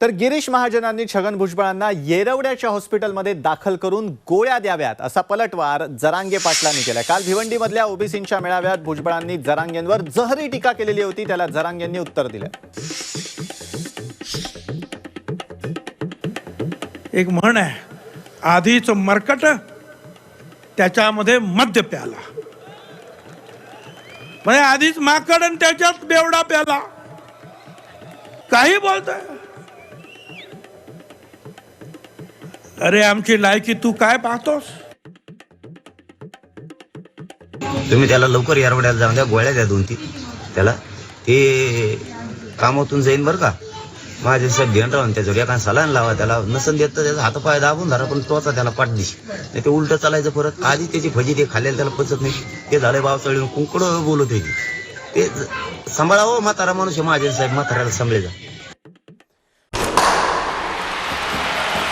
तर गिरीश महाजनांनी छगन भुजबळांना येरवड्याच्या हॉस्पिटलमध्ये दाखल करून गोळ्या द्याव्यात असा पलटवार जरांगे पाटलांनी केला काल भिवंडीमधल्या ओबीसींच्या मेळाव्यात भुजबळांनी जरांगेंवर जहरी टीका केलेली होती त्याला जरांगेंनी उत्तर दिलं. एक म्हण आहे आधीच मरकट त्याच्यामध्ये मद्य प्याला. म्हणजे आधीच माकड आणि त्याच्यात बेवडा प्याला. काही बोलतोय? अरे आमची लायकी तू काय पाहतोस? तुम्ही त्याला लवकर यारवड्याला जाऊन द्या गोळ्या द्या दोन तीन त्याला. ते कामातून जाईन बरं का. माझे साहेब ध्यान राहून त्याच्यावर एका सलान लावा त्याला नसन देत तर त्याचा हातपाय दाबून धरा पण तोचा त्याला पाठ दिशी. नाही ते उलट चालायचं परत. आधी त्याची फजी ते खाल्ल्याला त्याला पचत नाही. ते झाले चढून कुंकड बोलत होती. ते सांभाळावं म्हातारा मनुष्य माझे साहेब म्हाताऱ्याला सांभाळे जा